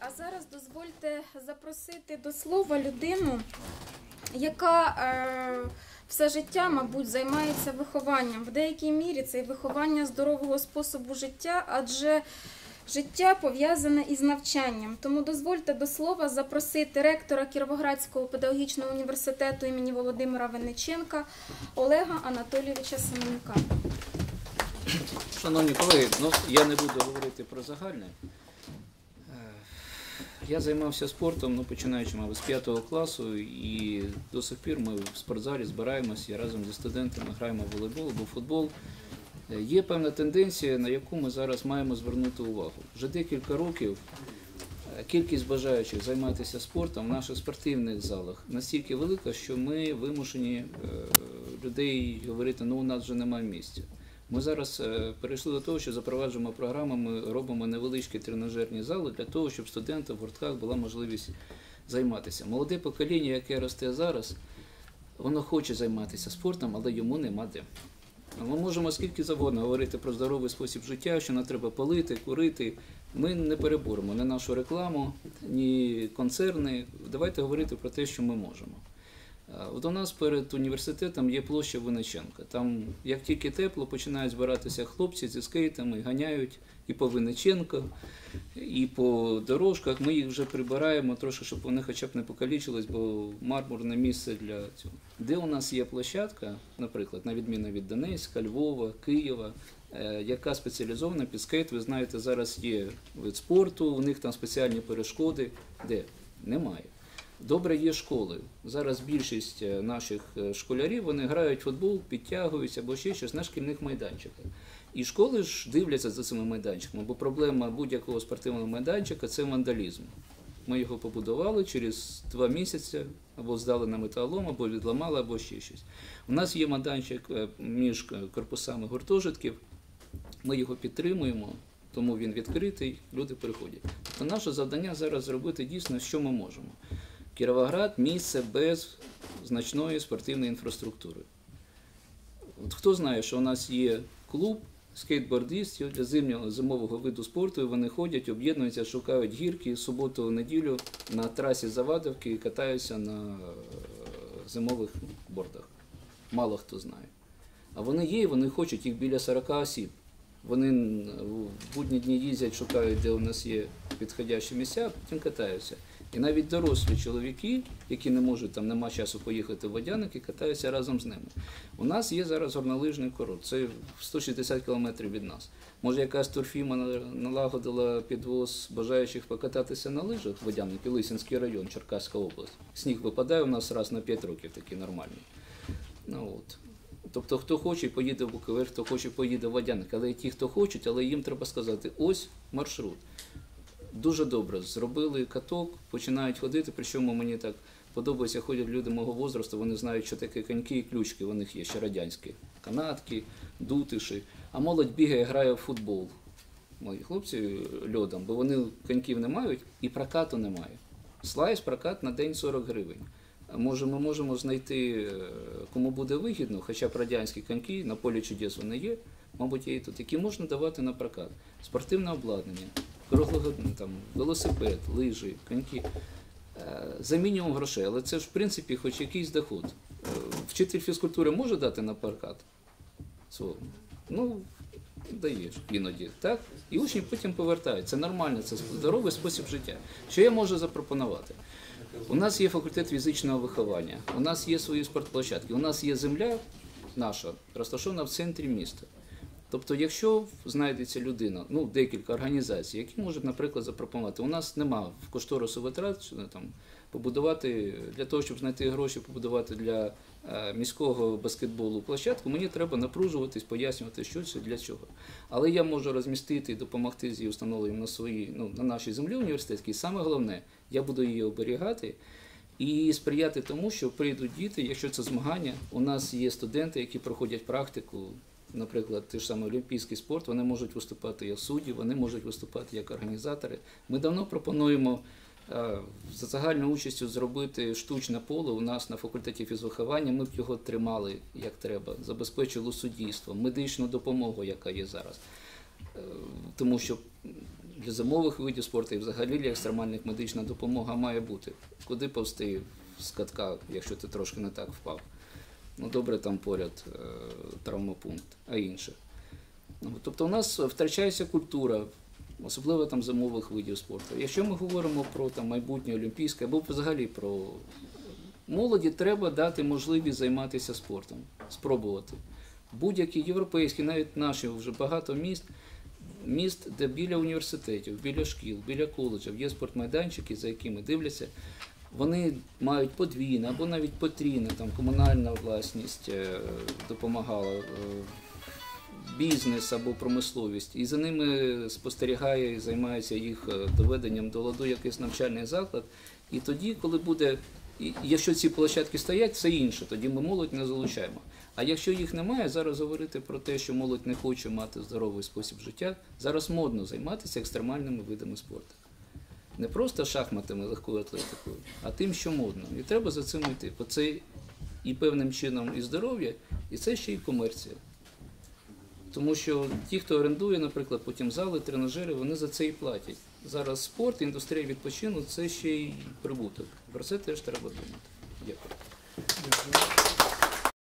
А зараз дозвольте запросити до слова людину, яка е, все життя, мабуть, займається вихованням. В деякій мірі це і виховання здорового способу життя, адже життя пов'язане із навчанням. Тому дозвольте до слова запросити ректора Кіровоградського педагогічного університету імені Володимира Винниченка Олега Анатолійовича Семенюка. Шановні колеги, ну я не буду говорити про загальне. Я займався спортом, ну починаючи, мабуть, з 5 класу, і до сих пір ми в спортзалі збираємося разом зі студентами граємо в волейбол або футбол. Е, Є певна тенденція, на яку ми зараз маємо звернути увагу. Вже декілька років е, кількість бажаючих займатися спортом в наших спортивних залах настільки велика, що ми вимушені е, людей говорити, ну у нас вже немає місця. Ми зараз е, перейшли до того, що запроваджуємо програму, ми робимо невеличкі тренажерні зали для того, щоб студентам в гуртках була можливість займатися. Молоде покоління, яке росте зараз, воно хоче займатися спортом, але йому нема де. Ми можемо скільки завгодно говорити про здоровий спосіб життя, що не треба палити, курити. Ми не переборемо ні нашу рекламу, ні концерни. Давайте говорити про те, що ми можемо. А От у нас перед університетом є площа Винниченка. Там, як тільки тепло, починають збиратися хлопці зі скейтами, ганяють і по Винниченка, і по дорожках. Ми їх вже прибираємо трошки, щоб вони хоча б не покалічились, бо мармурне місце для цього. Де у нас є площадка, наприклад, на відміну від Донецька, Львова, Києва, е, яка спеціалізована під скейт, ви знаєте, зараз є вид спорту, у них там спеціальні перешкоди. Де? Немає. Добре є школи. Зараз більшість е, наших е, школярів вони грають в футбол, підтягуються або ще щось на шкільних майданчиках. І школи ж дивляться за цими майданчиками, бо проблема будь-якого спортивного майданчика це вандалізм. Ми його побудували через два місяці, або здали на металолом, або відламали, або ще щось. У нас є майданчик е, між корпусами гуртожитків, ми його підтримуємо, тому він відкритий, люди приходять. Тобто наше завдання зараз зробити дійсно, що ми можемо. Кіровоград місце без значної спортивної інфраструктури. От хто знає, що у нас є клуб скейтбордистів для зимнього зимового виду спорту, і вони ходять, об'єднуються, шукають гірки суботу, неділю на трасі Завадовки і катаються на е, зимових бордах. Мало хто знає. А вони є, вони хочуть їх біля 40 осіб. Вони в будні дні їздять, шукають, де у нас є підходящі місця, а потім катаються. І навіть дорослі чоловіки, які не можуть, там нема часу поїхати в водяники, катаються разом з ними. У нас є зараз горнолижний курорт, це 160 кілометрів від нас. Може, якась турфіма налагодила підвоз бажаючих покататися на лижах водяники, Лисинський район, Черкаська область. Сніг випадає у нас раз на 5 років, такий нормальний. Ну, от. Тобто, хто хоче, поїде в Буковель, хто хоче, поїде в Водяник. Але і ті, хто хочуть, але їм треба сказати, ось маршрут. Дуже добре зробили каток, починають ходити, причому мені так подобається, ходять люди мого возрасту, вони знають, що таке коньки і ключки, у них є ще радянські. Канатки, дутиші. А молодь бігає, грає в футбол. Мої хлопці льодом, бо вони коньків не мають і прокату немає. Слайс прокат на день 40 гривень. Може, ми можемо знайти, е, кому буде вигідно, хоча б радянські коньки на полі чудес вони є, мабуть, є тут, які можна давати на прокат. Спортивне обладнання, круглогодне, там, велосипед, лижі, коньки. Е, За мінімум грошей, але це ж в принципі хоч якийсь доход. Е, Вчитель фізкультури може дати на прокат? Свого? Ну, даєш іноді, так? І учні потім повертають. Це нормально, це здоровий спосіб життя. Що я можу запропонувати? У нас є факультет фізичного виховання, у нас є свої спортплощадки, у нас є земля наша, розташована в центрі міста. Тобто, якщо знайдеться людина, ну декілька організацій, які можуть, наприклад, запропонувати, у нас нема в кошторису витрат там, побудувати для того, щоб знайти гроші, побудувати для е, міського баскетболу площадку, мені треба напружуватись, пояснювати, що це для чого. Але я можу розмістити і допомогти з її встановленням на своїй, ну, на нашій землі університетській. Саме головне, я буду її оберігати. І сприяти тому, що прийдуть діти, якщо це змагання, у нас є студенти, які проходять практику, наприклад, той ж самий олімпійський спорт, вони можуть виступати як судді, вони можуть виступати як організатори. Ми давно пропонуємо е, за загальною участю зробити штучне поле у нас на факультеті фізвиховання. Ми б його тримали як треба, забезпечили суддівство, медичну допомогу, яка є зараз. Е, Тому що для зимових видів спорту і взагалі для екстремальних медична допомога має бути. Куди повсти з катка, якщо ти трошки не так впав? Ну добре, там поряд е, травмопункт, а інше. Ну, Тобто у нас втрачається культура, особливо там зимових видів спорту. Якщо ми говоримо про там, майбутнє олімпійське або взагалі про молоді, треба дати можливість займатися спортом, спробувати. Будь-які європейські, навіть наші вже багато міст, міст, де біля університетів, біля шкіл, біля коледжів є спортмайданчики, за якими дивляться. Вони мають подвійне або навіть потрійне, там комунальна власність е, допомагала, е, бізнес або промисловість, і за ними спостерігає і займається їх е, доведенням до ладу якийсь навчальний заклад. І тоді, коли буде, якщо ці площадки стоять, це інше, тоді ми молодь не залучаємо. А якщо їх немає, зараз говорити про те, що молодь не хоче мати здоровий спосіб життя, зараз модно займатися екстремальними видами спорту. Не просто шахматами, легкою атлетикою, а тим, що модно. І треба за цим йти. Бо це і певним чином і здоров'я, і це ще й комерція. Тому що ті, хто орендує, наприклад, потім зали, тренажери, вони за це і платять. Зараз спорт, індустрія відпочину це ще й прибуток. Про це теж треба думати. Дякую.